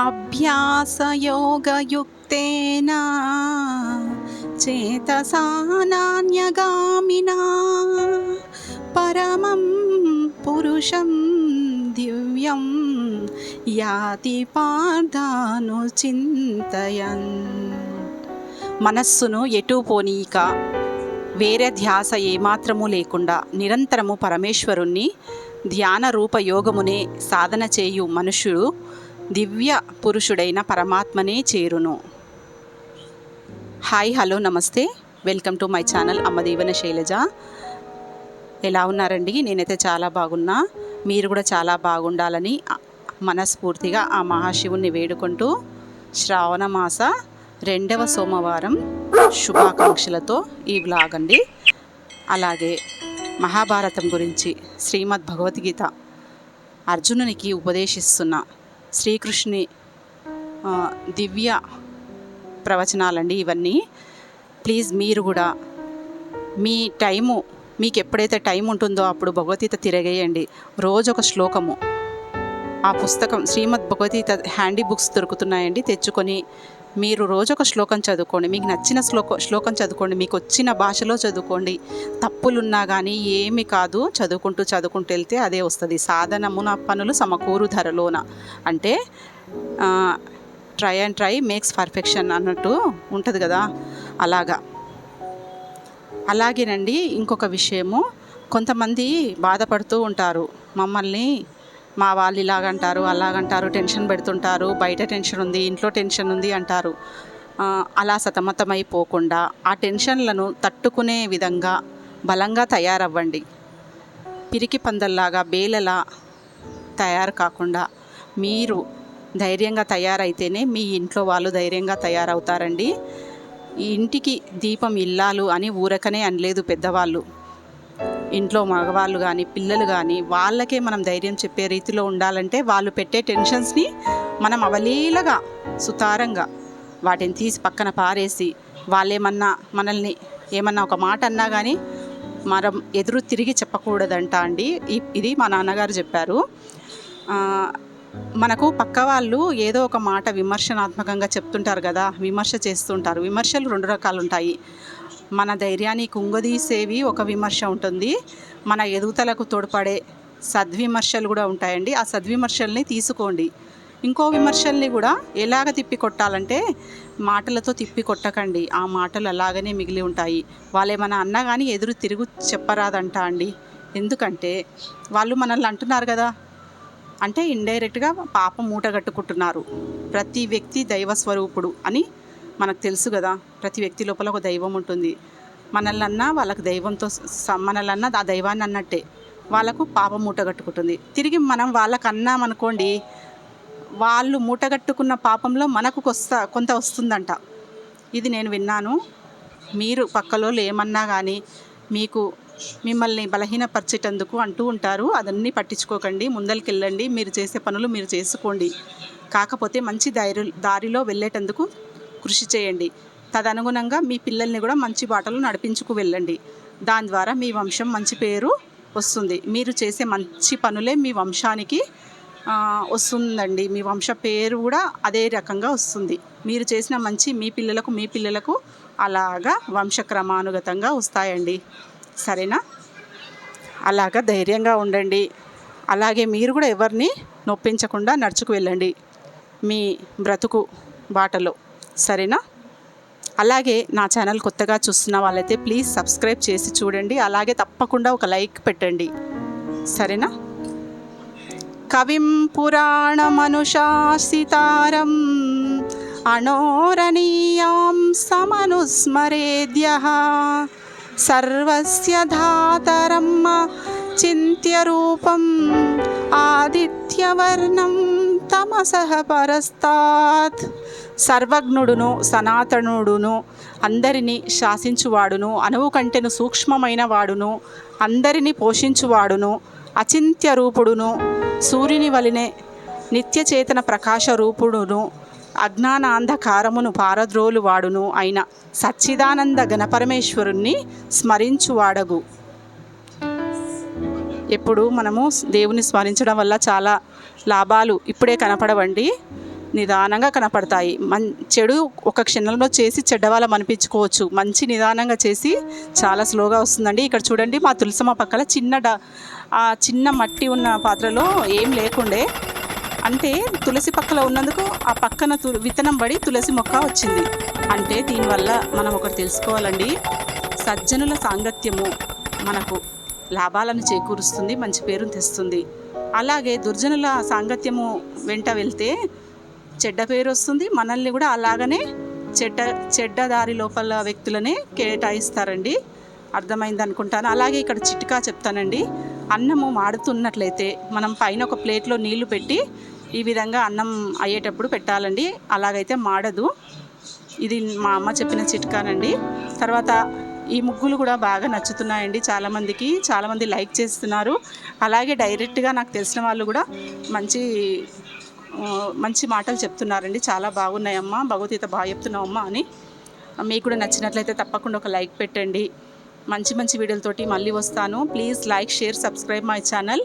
అభ్యాసయోగయుక్తేన? చేతసా నాన్యగామినా పరమం పురుషం దివ్యం యాతి పార్థాను చింతయన్. మనస్సును ఎటు పోనీక వేరే ధ్యాస ఏమాత్రము లేకుండా నిరంతరము పరమేశ్వరుణ్ణి ధ్యాన రూప యోగమునే సాధన చేయు మనుష్యుడు దివ్య పురుషుడైన పరమాత్మనే చేరును. హాయ్ హలో నమస్తే. వెల్కమ్ టు మై ఛానల్ అమ్మదీవన శైలజ. ఎలా ఉన్నారండి? నేనైతే చాలా బాగున్నా. మీరు కూడా చాలా బాగుండాలని మనస్ఫూర్తిగా ఆ మహాశివుణ్ణి వేడుకుంటూ శ్రావణ మాస రెండవ సోమవారం శుభాకాంక్షలతో ఈ వ్లాగ్ అండి అలాగే మహాభారతం గురించి శ్రీమద్ భగవద్గీత అర్జునునికి ఉపదేశిస్తున్న. శ్రీకృష్ణుని దివ్య ప్రవచనాలండి ఇవన్నీ. ప్లీజ్ మీరు కూడా మీ టైము మీకు ఎప్పుడైతే టైం ఉంటుందో అప్పుడు భగవద్గీత తిరగేయండి. రోజు ఒక శ్లోకము. ఆ పుస్తకం శ్రీమద్ భగవద్గీత హ్యాండీ బుక్స్ దొరుకుతున్నాయండి తెచ్చుకొని మీరు రోజు ఒక శ్లోకం చదువుకోండి. మీకు నచ్చిన శ్లోక శ్లోకం చదువుకోండి. మీకు వచ్చిన భాషలో చదువుకోండి. తప్పులున్నా కానీ ఏమి కాదు. చదువుకుంటూ చదువుకుంటూ వెళ్తే అదే వస్తుంది. సాధనమున పనులు సమకూరు ధరలోన. అంటే try and try makes perfection అన్నట్టు ఉంటుంది కదా? అలాగా. అలాగేనండి ఇంకొక విషయము. కొంతమంది బాధపడుతూ ఉంటారు. మమ్మల్ని మా వాళ్ళు ఇలాగంటారు అలాగంటారు టెన్షన్ పెడుతుంటారు బయట టెన్షన్ ఉంది ఇంట్లో టెన్షన్ ఉంది అంటారు. అలా సతమతమైపోకుండా ఆ టెన్షన్లను తట్టుకునే విధంగా బలంగా తయారవ్వండి. పిరికి పందల్లాగా బేలలా తయారు కాకుండా మీరు ధైర్యంగా తయారైతేనే మీ ఇంట్లో వాళ్ళు ధైర్యంగా తయారవుతారండి. ఇంటికి దీపం ఇల్లాలు అని ఊరకనే అనలేదు పెద్దవాళ్ళు. ఇంట్లో మగవాళ్ళు కానీ పిల్లలు కానీ వాళ్ళకే మనం ధైర్యం చెప్పే రీతిలో ఉండాలంటే వాళ్ళు పెట్టే టెన్షన్స్ని మనం అవలీలగా సుతారంగా వాటిని తీసి పక్కన పారేసి వాళ్ళేమన్నా మనల్ని ఏమన్నా ఒక మాట అన్నా కానీ మనం ఎదురు తిరిగి చెప్పకూడదంట అండి. ఇ- ఇది మా నాన్నగారు చెప్పారు. మనకు పక్క వాళ్ళు ఏదో ఒక మాట విమర్శనాత్మకంగా చెప్తుంటారు కదా విమర్శ చేస్తుంటారు. విమర్శలు రెండు రకాలు ఉంటాయి మన ధైర్యాన్ని కుంగదీసేవి ఒక విమర్శ ఉంటుంది. మన ఎదుగుదలకు తోడ్పడే సద్విమర్శలు కూడా ఉంటాయండి. ఆ సద్విమర్శల్ని తీసుకోండి. ఇంకో విమర్శల్ని కూడా ఎలాగ తిప్పి కొట్టాలంటే మాటలతో తిప్పి కొట్టకండి ఆ మాటలు అలాగనే మిగిలి ఉంటాయి. వాళ్ళు అన్నా కానీ ఎదురు తిరుగు చెప్పరాదంట అండి. ఎందుకంటే వాళ్ళు మనల్ని అంటున్నారు కదా. అంటే ఇండైరెక్ట్గా పాపం మూట కట్టుకుంటున్నారు. ప్రతి వ్యక్తి దైవస్వరూపుడు అని మనకు తెలుసు కదా ప్రతి వ్యక్తి లోపల ఒక దైవం ఉంటుంది. మనల్లన్నా వాళ్ళకు వాళ్ళకి దైవంతో మనల్లన్నా ఆ దైవాన్ని అన్నట్టే వాళ్ళకు పాపం మూట కట్టుకుంటుంది. తిరిగి మనం వాళ్ళకన్నాం అనుకోండి వాళ్ళు మూటగట్టుకున్న పాపంలో మనకు కొస్త కొంత వస్తుందంట. ఇది నేను విన్నాను. మీరు పక్కలో ఏమన్నా కానీ మీకు మిమ్మల్ని బలహీనపరిచేటందుకు అంటూ ఉంటారు. అదన్నీ పట్టించుకోకండి. ముందరికెళ్ళండి. మీరు చేసే పనులు మీరు చేసుకోండి. కాకపోతే మంచి దారి దారిలో వెళ్ళేటందుకు కృషి చేయండి. తదనుగుణంగా మీ పిల్లల్ని కూడా మంచి బాటలు నడిపించుకు వెళ్ళండి. దాని ద్వారా మీ వంశం మంచి పేరు వస్తుంది. మీరు చేసే మంచి పనులే మీ వంశానికి వస్తుందండి. మీ వంశ పేరు కూడా అదే రకంగా వస్తుంది. మీరు చేసిన మంచి మీ పిల్లలకు మీ పిల్లలకు అలాగా వంశక్రమానుగతంగా వస్తాయండి. సరేనా? అలాగా ధైర్యంగా ఉండండి. అలాగే మీరు కూడా ఎవరిని నొప్పించకుండా నడుచుకు వెళ్ళండి. మీ బ్రతుకు బాటలో. సరేనా? అలాగే నా ఛానల్ కొత్తగా చూస్తున్న వాళ్ళైతే ప్లీజ్ సబ్స్క్రైబ్ చేసి చూడండి. అలాగే తప్పకుండా ఒక లైక్ పెట్టండి. సరేనా? కవిం పురాణమనుశాసితారం అణోరణీయాం సమనుస్మరేద్య సర్వస్య ధాతరమ్మ చింత్యరూపం ఆదిత్యవర్ణం తమసః పరస్తాత్ సర్వజ్ఞుడును సనాతనుడును అందరినీ శాసించువాడును అణువు కంటెను సూక్ష్మమైన వాడును అందరినీ పోషించువాడును అచింత్య రూపుడును సూర్యుని వలెనే నిత్యచేతన ప్రకాశ రూపుడును అజ్ఞానాంధకారమును పారద్రోలు వాడును అయిన సచ్చిదానంద గణపరమేశ్వరుణ్ణి స్మరించువాడగు. ఎప్పుడు మనము దేవుని స్మరించడం వల్ల చాలా లాభాలు ఇప్పుడే కనపడవండి. నిదానంగా కనపడతాయి. మన్ చెడు ఒక క్షణంలో చేసి చెడ్డవాళ్ళం అనిపించుకోవచ్చు. మంచి నిదానంగా చేసి చాలా స్లోగా వస్తుందండి. ఇక్కడ చూడండి మా తులసమ్మ పక్కన చిన్న డ ఆ చిన్న మట్టి ఉన్న పాత్రలో ఏం లేకుండే. అంటే తులసి పక్కల ఉన్నందుకు ఆ పక్కన తు విత్తనం పడి తులసి మొక్క వచ్చింది. అంటే దీనివల్ల మనం ఒకటి తెలుసుకోవాలండి. సజ్జనుల సాంగత్యము మనకు లాభాలను చేకూరుస్తుంది మంచి పేరును తెస్తుంది. అలాగే దుర్జనుల సాంగత్యము వెంట వెళ్తే చెడ్డ పేరు వస్తుంది. మనల్ని కూడా అలాగనే చెడ్డ చెడ్డ దారి లోపల వ్యక్తులనే కేటాయిస్తారండి. అర్థమైంది అనుకుంటాను. అలాగే ఇక్కడ చిట్కా చెప్తానండి. అన్నము మాడుతున్నట్లయితే మనం పైన ఒక ప్లేట్లో నీళ్ళు పెట్టి ఈ విధంగా అన్నం అయ్యేటప్పుడు పెట్టాలండి. అలాగైతే మాడదు. ఇది మా అమ్మ చెప్పిన చిట్కానండి. తర్వాత ఈ ముగ్గులు కూడా బాగా నచ్చుతున్నాయండి చాలామందికి. చాలామంది లైక్ చేస్తున్నారు. అలాగే డైరెక్ట్గా నాకు తెలిసిన వాళ్ళు కూడా మంచి మంచి మాటలు చెప్తున్నారండి. చాలా బాగున్నాయమ్మా. భగవద్గీత బాగా చెప్తున్నావమ్మా అని. మీకు కూడా నచ్చినట్లయితే తప్పకుండా ఒక లైక్ పెట్టండి. మంచి మంచి వీడియోలతోటి మళ్ళీ వస్తాను. Please like share subscribe my channel.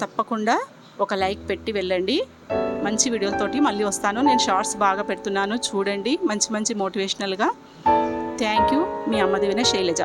తప్పకుండా ఒక లైక్ పెట్టి వెళ్ళండి. మంచి వీడియోలతోటి మళ్ళీ వస్తాను. నేను షార్ట్స్ బాగా పెడుతున్నాను. చూడండి. మంచి మంచి మోటివేషనల్గా. Thank you. మీ అమ్మదేవిన శైలజ.